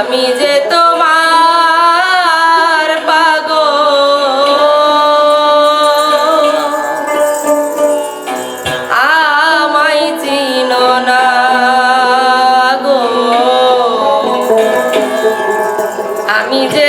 আমি যে তোমার পাগল। আমাই চিন না গো। আমি যে